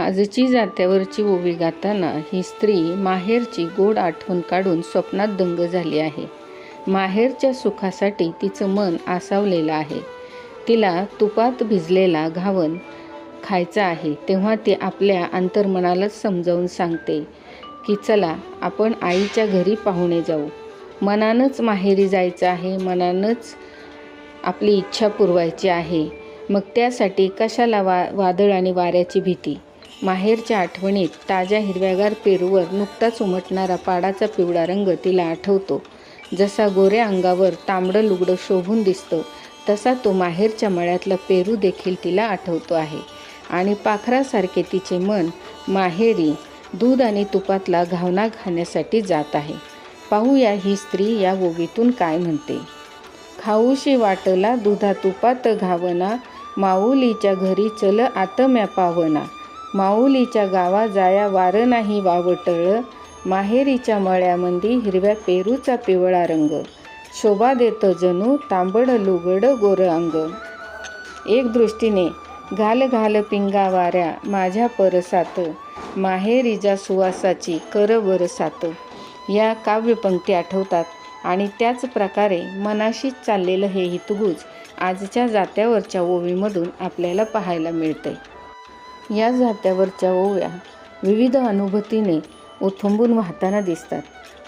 आजची जात्यावरची ओवी गाताना ही स्त्री माहेरची गोड आठवण काढून स्वप्नात दंग झाली आहे. माहेरच्या सुखासाठी तिचं मन आसावलेलं आहे. तिला तुपात भिजलेला घावन खायचा आहे तेव्हा ती आपल्या अंतर्मनालाच समजावून सांगते की चला आपण आईच्या घरी पाहुणे जाऊ. मनानंच माहेरी जायचं आहे मनानंच आपली इच्छा पुरवायची आहे. मग त्यासाठी कशाला वा वादळ आणि वाऱ्याची भीती? माहेरच्या आठवणीत ताज्या हिरव्यागार पेरूवर नुकताच उमटणारा पाडाचा पिवळा रंग तिला आठवतो. जसा गोऱ्या अंगावर तांबडं लुगडं शोभून दिसतं तसा तो माहेरच्या मळ्यातला पेरू देखील तिला आठवतो आहे. आणि पाखरासारखे तिचे मन माहेरी दूध आणि तुपातला घावना खाण्यासाठी जात आहे. पाहूया ही स्त्री या ओवीतून काय म्हणते. खाऊशी वाटला दुधा तुपात घावना माऊलीच्या घरी चल आतम्या पावना. माऊलीच्या गावा जाया वारं नाही वावटळ. माहेरीच्या मळ्यामंदी हिरव्या पेरूचा पिवळा रंग. शोभा देतो जणू तांबड लुगड गोर अंग. एक दृष्टीने घाल घाल पिंगा वाऱ्या माझ्या परसात. माहेरीच्या सुवासाची कर बरसात या काव्यपंक्ती आठवतात आणि त्याच प्रकारे मनाशीच चाललेलं हे हितगुज आजच्या जात्यावरच्या ओवीमधून आपल्याला पाहायला मिळतंय. या जात्यावरच्या ओव्या विविध अनुभूतीने उथंबून वाहताना दिसतात.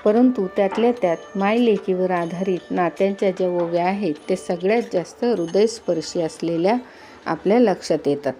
परंतु त्यातल्या त्यात मायलेकीवर आधारित नात्यांच्या ज्या ओव्या आहेत ते सगळ्यात जास्त हृदयस्पर्शी असलेल्या आपल्या लक्षात येतात.